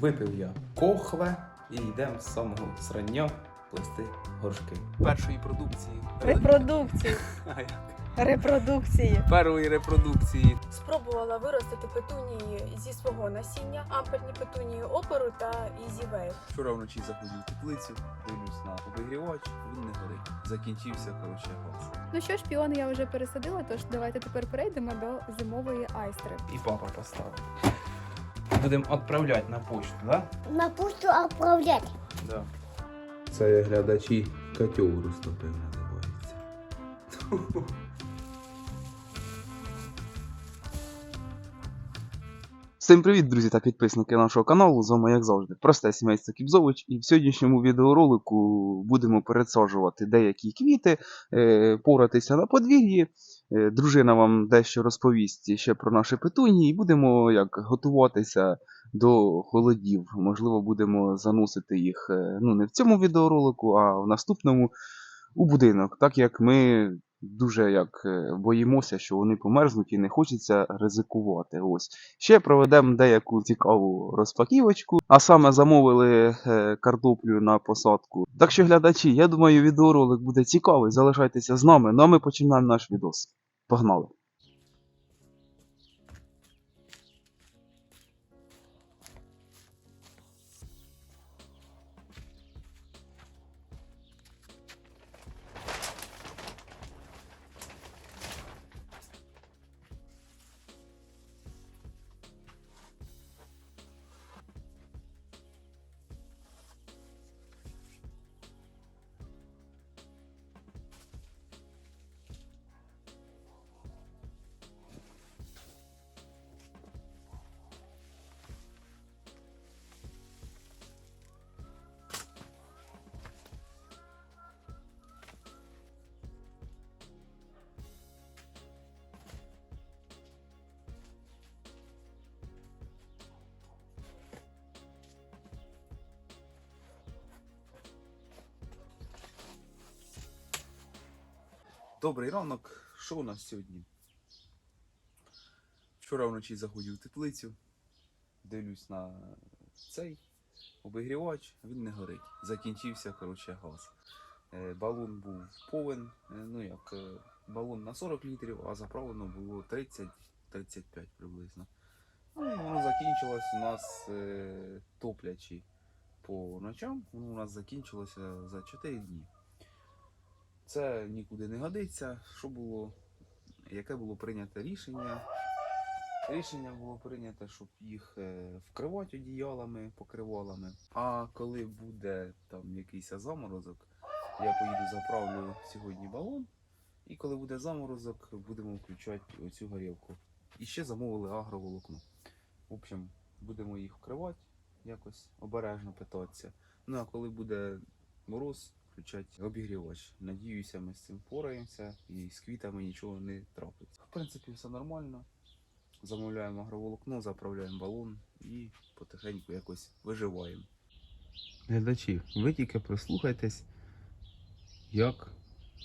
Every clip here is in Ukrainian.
Випив я кохве і йдемо з самого срання плести горшки. Першої продукції. Репродукції. А як? Репродукції. Першої репродукції. Спробувала виростити петунії зі свого насіння, амперні петунії оперу та ізівейл. Вчора вночі заходив в теплицю, дивлюсь на обігрівач, він не горить. Закінчився, коротше, газ. Ну що ж, піон я вже пересадила, тож давайте тепер перейдемо до зимової айстри. І папа поставив. Будемо відправляти на почту, так? На почту отправлять. Да? Це глядачі котел розтопив називається. Всім привіт, друзі та підписники нашого каналу. З вами, як завжди, просте сімейство Кібзович. І в сьогоднішньому відеоролику будемо пересаджувати деякі квіти, е, поратися на подвір'ї. Е, Дружина вам дещо розповість ще про наші петунії, і будемо як готуватися до холодів. Можливо, будемо заносити їх е, ну, не в цьому відеоролику, а в наступному у будинок, так як ми дуже як е, боїмося, що вони померзнуть і не хочеться ризикувати. Ось ще проведемо деяку цікаву розпаківочку, а саме замовили картоплю на посадку. Так що, глядачі, я думаю, відеоролик буде цікавий. Залишайтеся з нами. Ну а ми починаємо наш відос. por nove. Добрий ранок. Що у нас сьогодні? Вчора вночі заходив в теплицю, дивлюсь на цей обігрівач, він не горить. Закінчився, коротше, газ. Е, Балон був повен, е, ну як, е, балон на 40 літрів, а заправлено було 30-35 приблизно. Ну воно закінчилось у нас топлячи по ночам, воно у нас закінчилося за 4 дні. Це нікуди не годиться. Що було, яке було прийнято рішення? Рішення було прийнято, щоб їх е, вкривати одіялами, покривалами. А коли буде там якийсь заморозок, я поїду заправлю сьогодні балон. І коли буде заморозок, будемо включати оцю горілку. І ще замовили агроволокно. В общем, будемо їх вкривати, якось обережно питатися. Ну а коли буде мороз, включати обігрівач. Надіюся, ми з цим впораємося і з квітами нічого не трапиться. В принципі, все нормально. Замовляємо агроволокно, заправляємо балон і потихеньку якось виживаємо. Глядачі, ви тільки прислухайтесь, як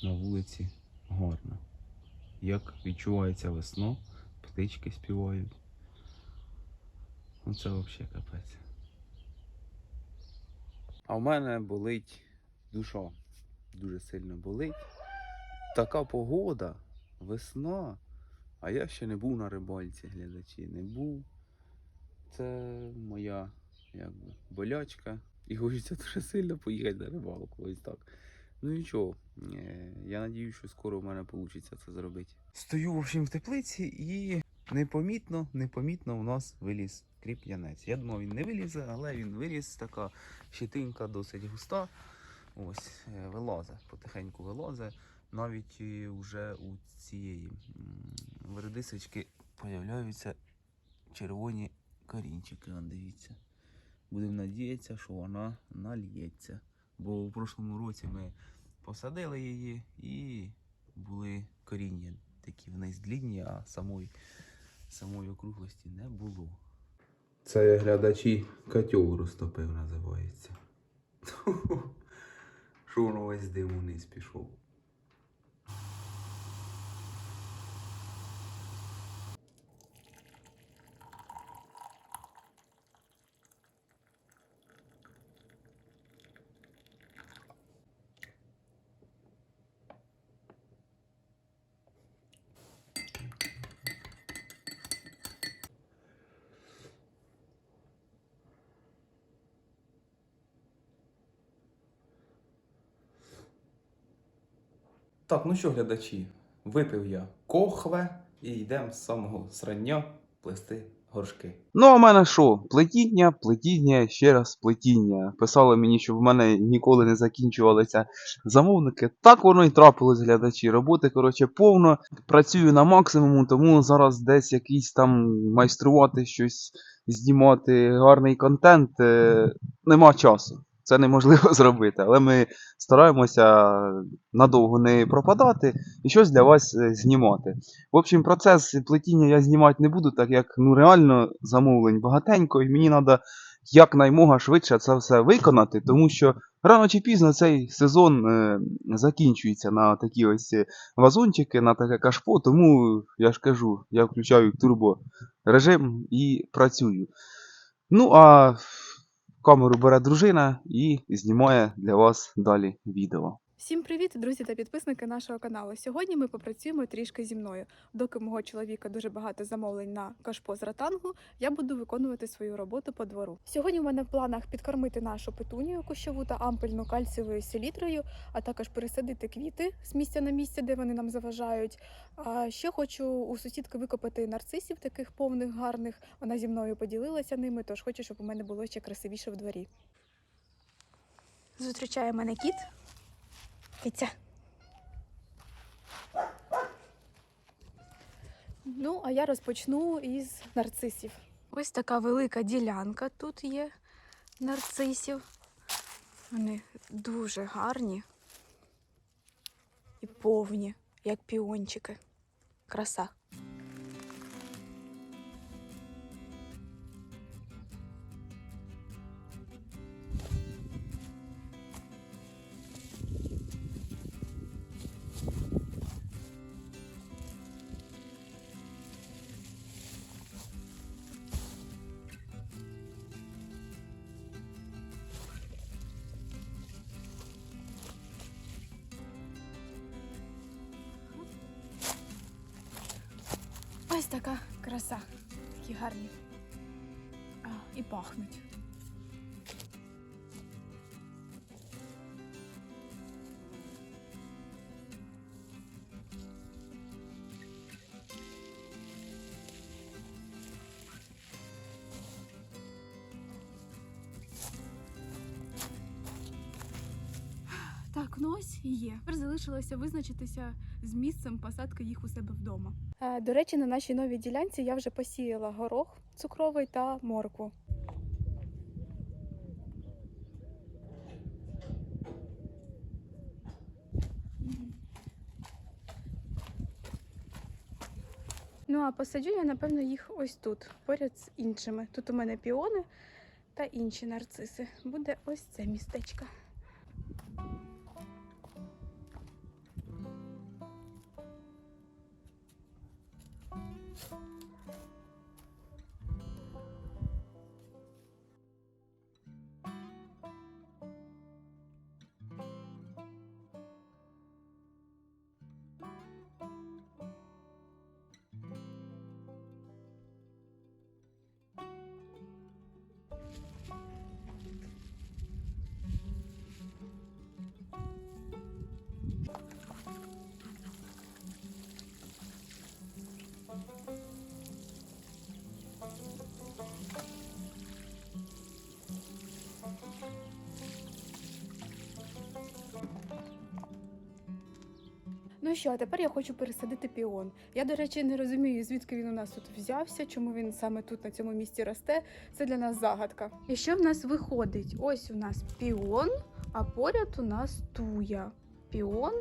на вулиці гарно. Як відчувається весно, птички співають. Оце взагалі капець. А в мене болить душа. Дуже сильно болить. Така погода, весна. А я ще не був на рибальці, глядачі. Не був. Це моя якби, болячка. І хочеться дуже сильно поїхати на рибалку. Ось так. Ну нічого. е, Я надіюсь, що скоро в мене вийде це зробити. Стою, в общем, в теплиці і непомітно, непомітно у нас виліз кріп'янець. Я думав, він не вилізе, але він виліз, така щетинка досить густа. Ось, е, вилазить, потихеньку вилазить. Навіть вже у цієї м, вердисочки появляються червоні корінчики. Дивіться. Будемо надіятися, що вона нальється. Бо у прошлому році ми посадили її і були коріння такі вниз длінні, а самої, самої округлості не було. Це глядачі котел розтопив називається. Що воно весь дим униз пішов. Ну що, глядачі, випив я кохве і йдемо з самого срання плести горшки. Ну, а в мене що? Плетіння, плетіння, ще раз плетіння. Писали мені, щоб в мене ніколи не закінчувалися замовники. Так воно і трапилось, глядачі. Роботи, коротше, повно. Працюю на максимуму, тому зараз десь якийсь там майструвати щось, знімати гарний контент. е, Нема часу. Це неможливо зробити, але ми стараємося надовго не пропадати і щось для вас е, знімати. В общем, процес плетіння я знімати не буду, так як ну реально замовлень багатенько, і мені треба якнаймога швидше це все виконати, тому що рано чи пізно цей сезон е, закінчується на такі ось е, вазончики, на таке кашпо, тому я ж кажу, я включаю турбо режим і працюю. Ну а камеру бере дружина і знімає для вас далі відео. Всім привіт, друзі та підписники нашого каналу. Сьогодні ми попрацюємо трішки зі мною. Доки мого чоловіка дуже багато замовлень на кашпо з ратангу, я буду виконувати свою роботу по двору. Сьогодні в мене в планах підкормити нашу петунію кущову та ампельну кальцієвою селітрою, а також пересадити квіти з місця на місце, де вони нам заважають. А ще хочу у сусідки викопати нарцисів, таких повних, гарних. Вона зі мною поділилася ними, тож хочу, щоб у мене було ще красивіше в дворі. Зустрічає мене кіт. Киця. Ну, а я розпочну із нарцисів. Ось така велика ділянка тут є нарцисів. Вони дуже гарні і повні, як піончики. Краса. Ось така краса. Такі гарні. А, і пахнуть. Є. Тепер залишилося визначитися з місцем посадки їх у себе вдома. Е, До речі, на нашій новій ділянці я вже посіяла горох цукровий та моркву. Ну а посаджу я, напевно, їх ось тут, поряд з іншими. Тут у мене піони та інші нарциси. Буде ось це містечко. Що, а тепер я хочу пересадити піон. Я, до речі, не розумію, звідки він у нас тут взявся, чому він саме тут на цьому місці росте. Це для нас загадка. І що в нас виходить? Ось у нас піон, а поряд у нас туя. Піон,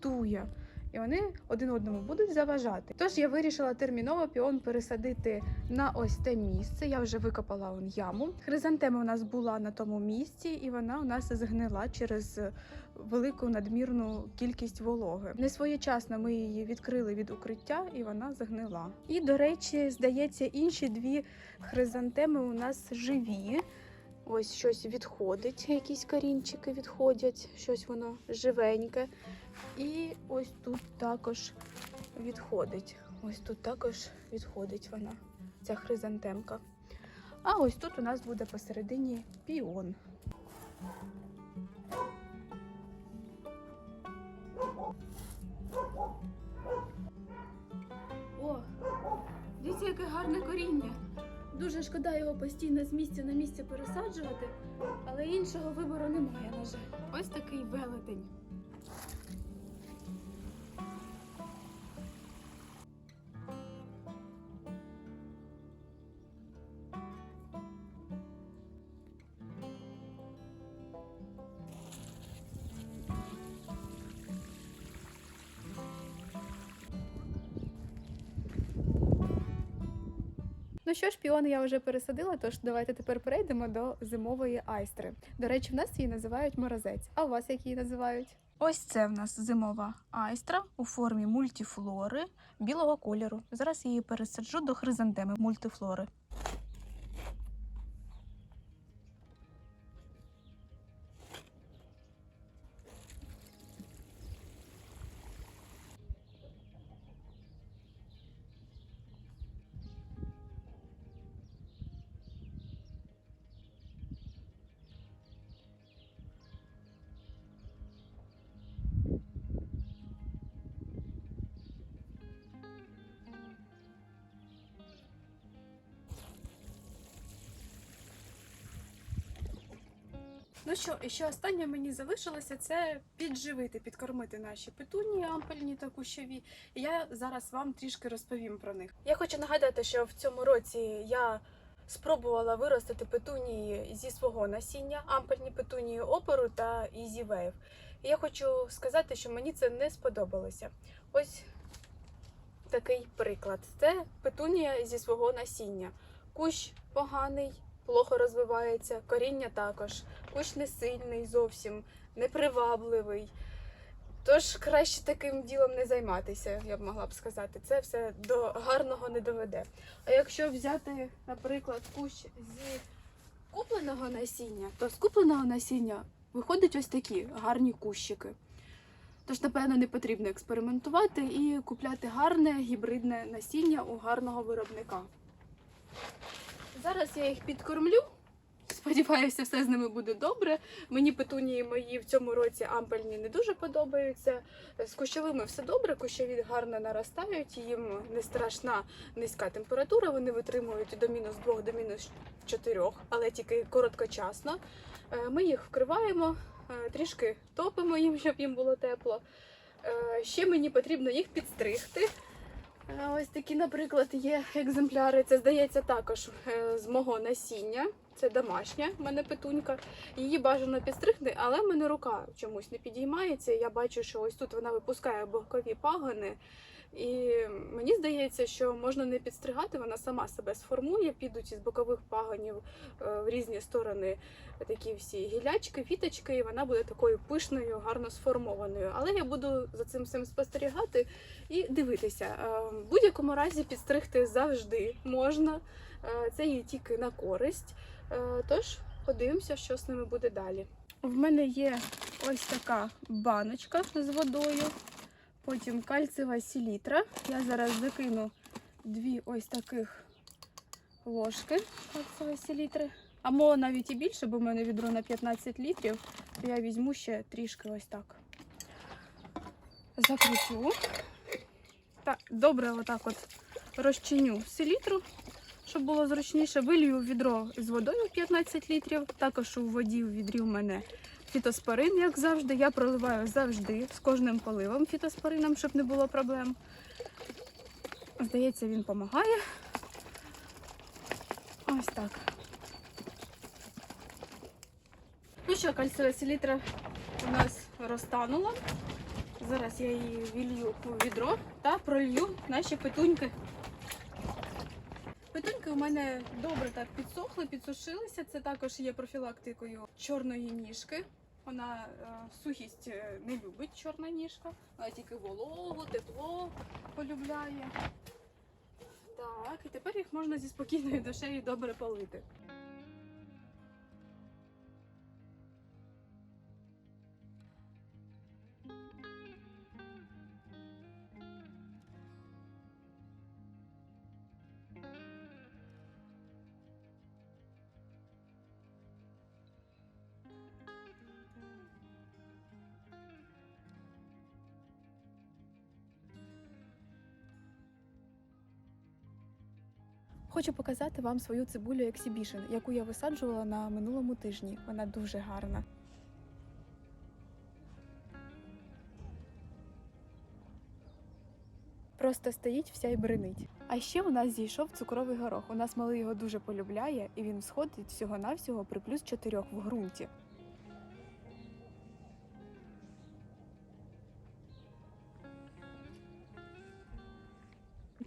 туя. І вони один одному будуть заважати. Тож я вирішила терміново піон пересадити на ось те місце. Я вже викопала он яму. Хризантема у нас була на тому місці, і вона у нас згнила через велику надмірну кількість вологи. Не своєчасно ми її відкрили від укриття, і вона загнила. І, до речі, здається, інші дві хризантеми у нас живі. Ось щось відходить, якісь корінчики відходять, щось воно живеньке. І ось тут також відходить. Ось тут також відходить вона, ця хризантемка. А ось тут у нас буде посередині піон. О, дивіться, яке гарне коріння. Дуже шкода його постійно з місця на місце пересаджувати, але іншого вибору немає, на жаль. Ось такий велетень. Ну що ж, піони я вже пересадила, тож давайте тепер перейдемо до зимової айстри. До речі, в нас її називають морозець. А у вас як її називають? Ось це в нас зимова айстра у формі мультифлори білого кольору. Зараз її пересаджу до хризантеми мультифлори. Ну що, і ще останнє мені залишилося це підживити, підкормити наші петунії ампельні та кущові. Я зараз вам трішки розповім про них. Я хочу нагадати, що в цьому році я спробувала виростити петунії зі свого насіння, ампельні петунії оперу та Wave. І я хочу сказати, що мені це не сподобалося. Ось такий приклад: це петунія зі свого насіння. Кущ поганий, плохо розвивається, коріння також. Кущ не сильний зовсім, непривабливий. Тож краще таким ділом не займатися, я б могла б сказати. Це все до гарного не доведе. А якщо взяти, наприклад, кущ зі купленого насіння, то з купленого насіння виходять ось такі гарні кущики. Тож, напевно, не потрібно експериментувати і купляти гарне гібридне насіння у гарного виробника. Зараз я їх підкормлю. Сподіваюся, все з ними буде добре. Мені петунії мої в цьому році ампельні не дуже подобаються. З кущовими все добре, кущові гарно наростають, їм не страшна низька температура, вони витримують до мінус 2, до мінус 4, але тільки короткочасно. Е, Ми їх вкриваємо, е, трішки топимо їм, щоб їм було тепло. Е, Ще мені потрібно їх підстригти. Ось такі, наприклад, є екземпляри. Це здається також е, з мого насіння. Це домашня в мене петунька. Її бажано підстригти, але в мене рука чомусь не підіймається. Я бачу, що ось тут вона випускає бокові пагони. І мені здається, що можна не підстригати, вона сама себе сформує, підуть із бокових пагонів е, в різні сторони такі всі гілячки, віточки, і вона буде такою пишною, гарно сформованою. Але я буду за цим всім спостерігати і дивитися. Е, В будь-якому разі підстригти завжди можна. Е, Це є тільки на користь. Тож подивимося, що з ними буде далі. В мене є ось така баночка з водою, потім кальцева селітра. Я зараз закину дві ось таких ложки кальцевої селітри. Або навіть і більше, бо в мене відро на 15 літрів, то я візьму ще трішки ось так. Закручу. Так, добре, отак от розчиню селітру, щоб було зручніше. Вилью відро з водою 15 літрів. Також у воді в відрі в мене фітоспорин, як завжди. Я проливаю завжди з кожним поливом фітоспорином, щоб не було проблем. Здається, він допомагає. Ось так. Ну що, кальцева селітра у нас розтанула. Зараз я її вілью у відро та пролью наші петуньки. Петуньки у мене добре так підсохли, підсушилися. Це також є профілактикою чорної ніжки. Вона е, сухість е, не любить чорна ніжка, вона тільки вологу, тепло полюбляє. Так, і тепер їх можна зі спокійною душею добре полити. Хочу показати вам свою цибулю ексібішн, яку я висаджувала на минулому тижні. Вона дуже гарна. Просто стоїть вся і бринить. А ще у нас зійшов цукровий горох. У нас малий його дуже полюбляє, і він сходить всього-навсього при плюс 4 в ґрунті.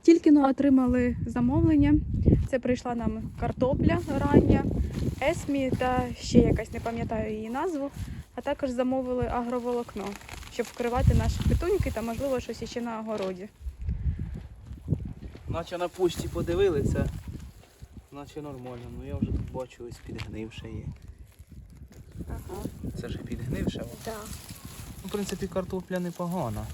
Тільки но отримали замовлення. Це прийшла нам картопля рання, есмі та ще якась не пам'ятаю її назву. А також замовили агроволокно, щоб вкривати наші петуньки та, можливо, щось іще на огороді. Наче на пошті подивилися, наче нормально. Ну я вже тут бачу ось підгнивше є. Ага, Це ж підгнивше. так. Ну, в принципі, картопля непогана.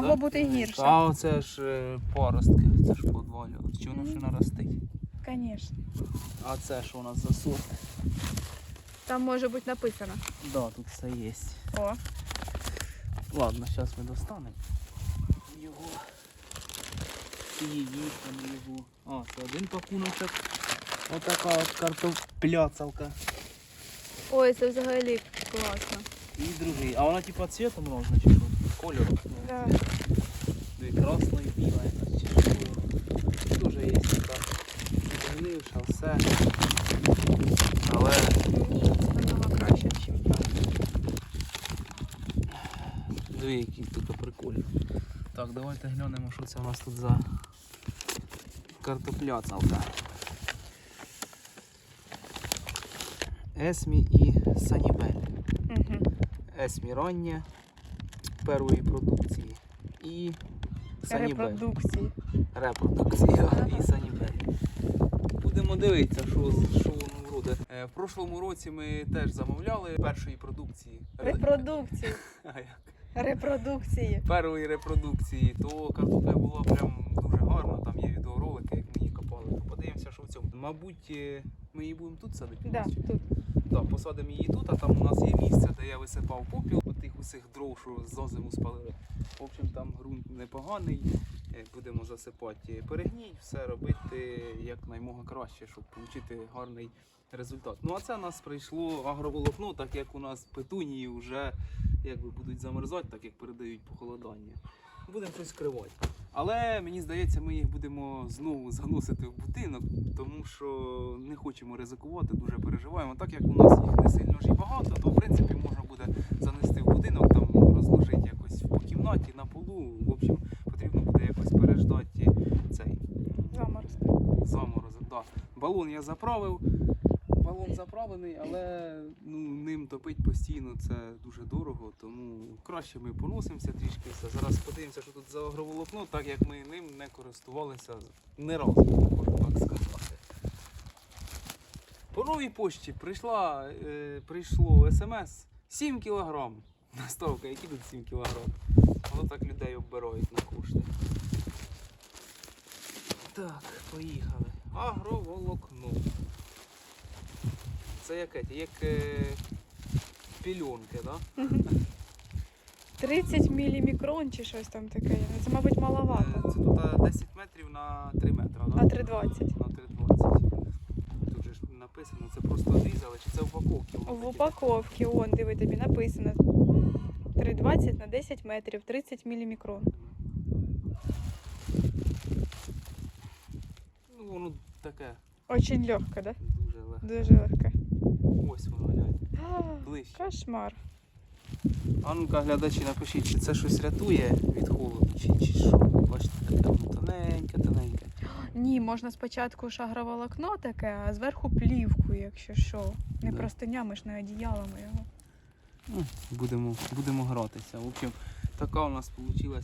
Могло Да? бути гірше. А оце ж е, паростки, це ж подвалювалось. Чи воно ще наростить? Звісно. А це що у нас за сорт? Там може бути написано. Да, тут все є. О, Ладно, зараз ми достанемо його. Її там його. А, це один пакуночок. Отака от картопляцалка. ой, це взагалі класно. І другий. А вона типа цвітом можна чи що? Кольором. Да. Дві чи що. Дуже є така гнивша, все. Але це намного краще, ніж там. дві які тут прикольні. Так, давайте глянемо, що це у нас тут за картопляцалка. Есмі і Санібель. Угу. Есмі рання первої продукції. І. Репродукції. Репродукція і Санібель. Будемо дивитися, що, що воно вроде. Е, В прошлому році ми теж замовляли першої продукції. Репродукції. А як? Репродукції. Першої репродукції, то картопля була прям дуже гарна, там є відеоролики, як ми її копали. То подивимося, що в цьому. Мабуть, е, ми її будемо тут садити. Да, тут. Так, посадимо її тут, а там у нас є місце, де я висипав попіл усіх дров, що за зиму спалили. В общем, там ґрунт непоганий. Е, Будемо засипати перегній, все робити як наймога краще, щоб отримати гарний результат. Ну а це у нас прийшло агроволокно, так як у нас петунії вже якби будуть замерзати, так як передають похолодання. Будемо щось скривати. Але мені здається, ми їх будемо знову заносити в будинок, тому що не хочемо ризикувати, дуже переживаємо. Так як у нас їх не сильно ж і багато, то в принципі можна буде занести в будинок, там розложити якось по кімнаті на полу. В общем, потрібно буде якось переждати цей м, Заморозки. заморозок. Да. Балон я заправив. Балон заправлений, але ну, ним топить постійно це дуже дорого, тому краще ми поносимося трішки. Зараз подивимося, що тут за агроволокно, так як ми ним не користувалися не разу, можна так сказати. По новій пошті прийшла, е, прийшло смс 7 кг. Наставка, які тут 7 кг? Воно так людей оббирають на кошти. Так, поїхали. Агроволокно. Це яке? Як е, пільонки, так? Да? 30 мілімікрон чи щось там таке. Це, мабуть, маловато. Е, Це тут е, 10 метрів на 3 метри, да? На 3,20. На 3,20. Тут же ж написано, це просто різали, чи це упаковки? воно В упаковці, он, диви, тобі написано. 3,20 на 10 метрів, 30 мілімікрон. Ну, воно таке Очень легко, да? дуже легке. Дуже легке. Ось воно глянь. Ближче. Кошмар. А ну-ка, глядачі, напишіть, чи це щось рятує від холоду, чи, чи що. Бачите, таке воно тоненьке, тоненьке. Ні, можна спочатку шагроволокно таке, а зверху плівку, якщо що. Не Да. простинями ж, не одіялами його. Ну, будемо, будемо гратися. В общем, така у нас вийшла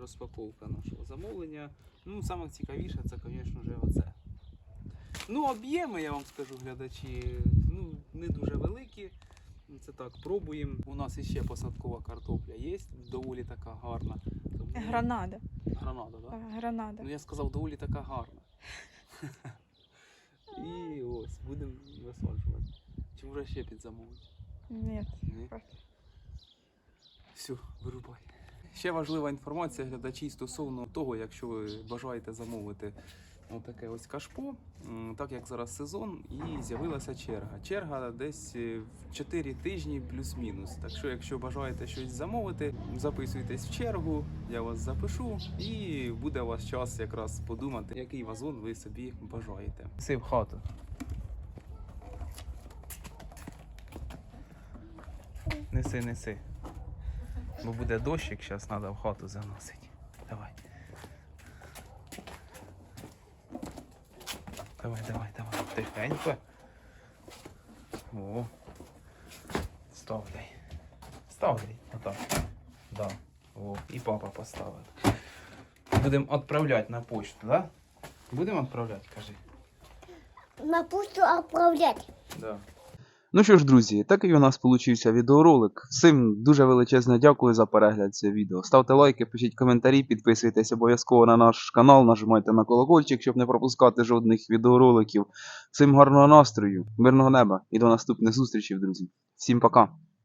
розпаковка нашого замовлення. Ну, саме цікавіше, це, звісно ж, оце. Ну, об'єми, я вам скажу, глядачі, ну, не дуже великі. Це так, пробуємо. У нас іще посадкова картопля є, доволі така гарна. Тому- Гранада. Гранада, так? Да? Гранада. Ну я сказав, доволі така гарна. І ось, будемо висаджувати. Чи може ще підзамовити? Ні. Ні? Все, вирубай. Ще важлива інформація глядачі стосовно того, якщо ви бажаєте замовити отаке ось кашпо, так як зараз сезон, і з'явилася черга. Черга десь е, в 4 тижні плюс-мінус. Так що, якщо бажаєте щось замовити, записуйтесь в чергу, я вас запишу, і буде у вас час якраз подумати, який вазон ви собі бажаєте. Си в хату. Неси, неси. Бо буде дощик, зараз треба в хату заносити. Давай. Давай, давай, давай. Тихенько. О. Ставляй. Ставляй. Отак. Да. О, і папа поставив. Будемо відправляти на почту, да? Будемо відправляти, кажи. На почту отправлять. Да. Ну що ж, друзі, такий у нас получився відеоролик. Всім дуже величезне дякую за перегляд цього відео. Ставте лайки, пишіть коментарі, підписуйтесь обов'язково на наш канал, нажимайте на колокольчик, щоб не пропускати жодних відеороликів. Всім гарного настрою, мирного неба і до наступних зустрічей, друзі. Всім пока!